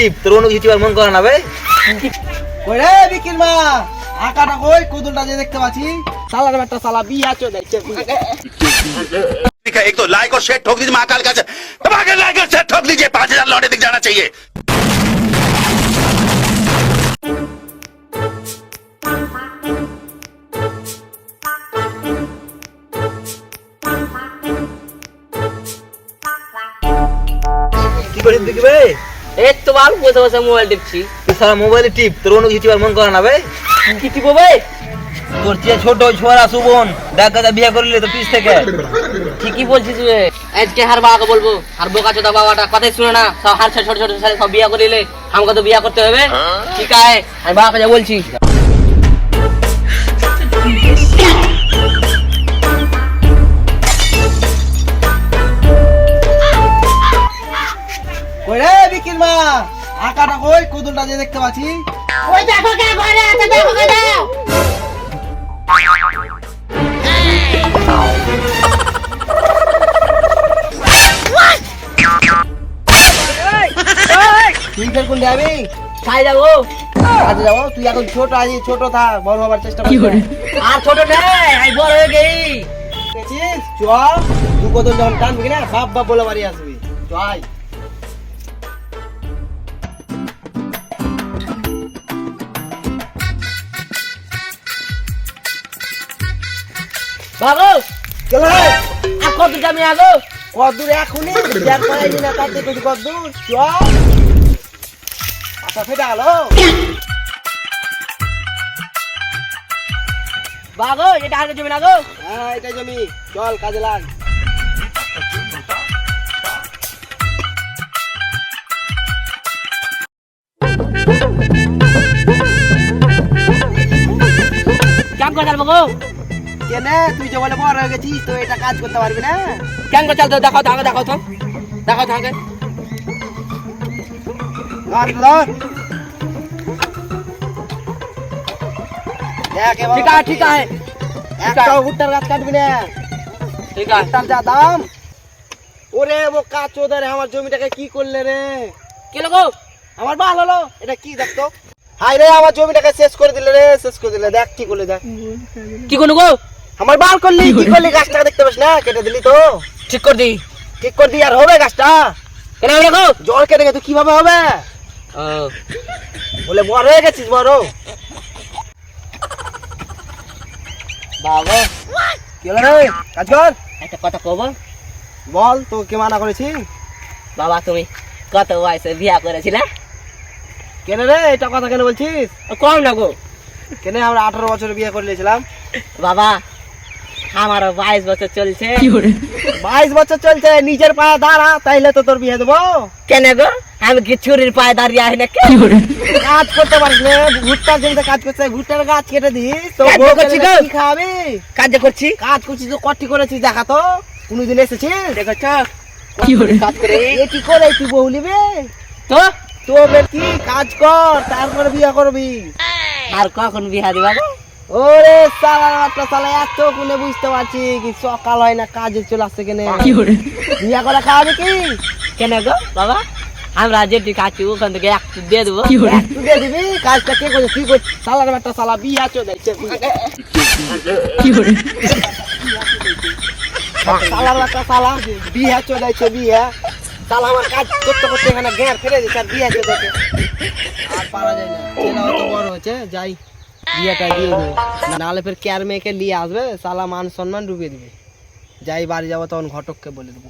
টিপ তোর কোনো কিছু মন করে না ভাই কই রে বিকির মা আকাটা কই কুদুলটা যে দেখতে পাচ্ছি সালার একটা সালা বিয়া চো দেখছে ठीक है एक तो लाइक और शेयर ठोक दीजिए महाकाल का धमाके लाइक और शेयर ठोक दीजिए पांच हजार लौटे दिख जाना चाहिए কি করিস দেখি ভাই এই তো বাল বসে বসে মোবাইল টিপছি। তুই সারা মোবাইলে টিপ তোর কোনো কিছু মন করে না ভাই কি টিপো ভাই তোর চেয়ে ছোট ছোড়া সুবন দেখ গাদা বিয়ে করলি তো পিস থেকে। ঠিকই বলছিস রে আজকে হার বাবাকে বলব আর বোকা চোদা বাবাটা কথাই শুনে না সব হার ছোট ছোট ছোট ছেলে সব বিয়া করিলে আমাকে তো বিয়া করতে হবে। ঠিক আছে আমি বাবাকে যা বলছি। মা। আকাটা কই? কুদুলটা যে দেখতে পাচ্ছি। ওই দেখো কে ঘরে আছে দেখো কে দাও। তুই ফের কোন যাবি খাই যাব কাজে যাব। তুই এখন ছোট আছি ছোট থাক। বড় হবার চেষ্টা কর? আর ছোট নেই আমি বড় হয়ে গেই চল দু কদল যখন টানবি না বাপ বাপ বলে বাড়ি আসবি। চল বাবু চল আর কত জামি আগো কদ্দূর এখনই? দেখ পাইনি না কাটতে তুই কদ্দূর চল। আচ্ছা ফেটে গেল। বাবু এটা আগে জমি না গো? হ্যাঁ এটাই জমি। চল কাজে লাগ। কেমন করে চালবো গো কেনে তুই যে বলে বড় হয়ে গেছিস তো এটা কাজ করতে পারবি না? কেমন করে চালতো দেখাও তো। আগে দেখাও তো আগে। দেখ এবার ঠিক আছে ঠিক আছে। একটা ভুট্টার গাছ কাটবি না। ঠিক আছে। ভুট্টার যা দাম। ওরে ও কাজ আমার জমিটাকে কি করলে রে? কি লোগো? আমার বাল হলো। এটা কি দেখতো হাই রে আমার জমিটাকে শেষ করে দিলে রে শেষ করে দিলে। দেখ কি করলে দেখ। কি করব গো? আমার বাল করলি কি করলি? গাছটা দেখতে পাস না? কেটে দিলি তো। ঠিক করে দি ঠিক করে দি আর হবে গাছটা? কেন হবে গো? জল কেটে গেছে কীভাবে হবে? বলে বড় হয়ে গেছিস বড়। বাবা কি হলো রে? কাজ কর। একটা কথা কব। বল তো কে মানা করেছি? বাবা তুমি কত বয়সে বিয়া করেছিলে? কেন রে? এটা কথা কেন বলছিস? কম না গো। কেন আমরা আঠারো বছরে বিয়ে করে নিয়েছিলাম? বাবা আমারও বাইশ বছর চলছে। বাইশ বছর চলছে নিজের পায়ে দাঁড়া তাইলে তো তোর বিয়ে দেবো। কেন গো? আমি কি চুরির পায়ে দাঁড়িয়ে আহি না কে কাজ করতে পারিস না ভুট্টার জমিতে কাজ করতে হয়, ভুট্টার গাছ কেটে দিস তো কাজ করছি কি খাবি কাজ করছি। কাজ করছিস তো কটি করেছি দেখা তো কোনোদিন এসেছিস? দেখছ কাজ করে। এ কি করে তুই বউ নিবে? তো? তো বের কি? কাজ কর তারপরে বিয়ে করবি। আর কখন বিয়া দিবা গো? ওরে সালা একটা সালা এত কোনে বুঝতে পারছি কি সকাল হয় না কাজে চলে আসছে কেনে। বিয়ে করে খাওয়াবে কি? কেন গো বাবা? আমরা যেটি খাচ্ছি ওখান থেকে একটু দিয়ে দেবো। একটু দিয়ে দিবি? কাজটা কে করছে তুই করছিস? সালার একটা সালা বিয়ে চলে সালার একটা সালা বিয়ে চলে যাচ্ছে বিয়ে। আমার কাজ করতে করতে এখানে গ্যার ফেলে দিচ্ছে আর বিয়ে চলে যাচ্ছে আর পারা যায় না। ছেলে অত বড় হয়েছে যাই। বিয়েটা দিয়ে দেবে। নাহলে ফের কেয়ার মেয়েকে নিয়ে আসবে, সালা মান সম্মান ডুবিয়ে দিবে। যাই বাড়ি যাব তখন ঘটককে বলে দেবো।